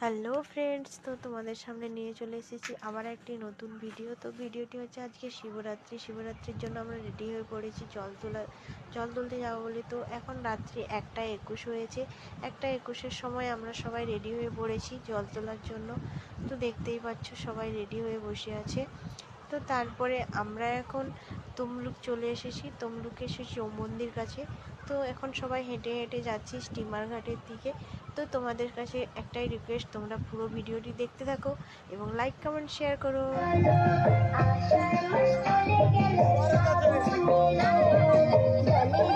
Hello friends, তো তোমাদের সামনে নিয়ে চলে এসেছি আবার একটি নতুন ভিডিও। তো ভিডিওটি হচ্ছে আজকে শিবরাত্রি। শিবরাত্রির জন্য আমরা রেডি হয়ে পড়েছি জল তোলা, জল তুলতে যাব বলে। তো এখন রাত্রি একটা একুশ হয়েছে। একটা একুশের সময় আমরা সবাই রেডি হয়ে পড়েছি জল তোলার জন্য। তো দেখতেই পাচ্ছ সবাই রেডি হয়ে বসে আছে। তো তারপরে আমরা এখন তমলুক চলে এসেছি। তমলুক এসেছি ও মন্দির কাছে। তো এখন সবাই হেঁটে হেঁটে যাচ্ছি স্টিমার ঘাটের দিকে। তো তোমাদের কাছে একটাই রিকোয়েস্ট তোমরা পুরো ভিডিওটি দেখতে থাকো এবং লাইক কমেন্ট শেয়ার করো। আরে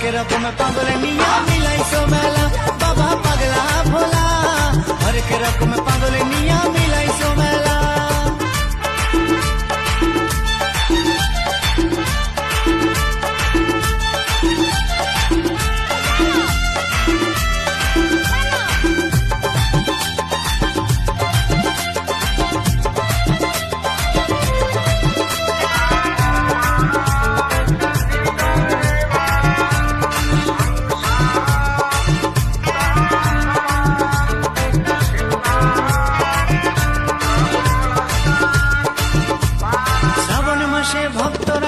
quiero comer pan de mi amiga y comer.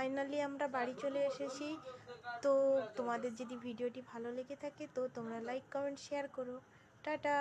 Finally আমরা বাড়ি চলে এসেছি। তো তোমাদের যদি ভিডিওটি ভালো লেগে থাকে, তো তোমরা লাইক কমেন্ট শেয়ার করো। টাটা!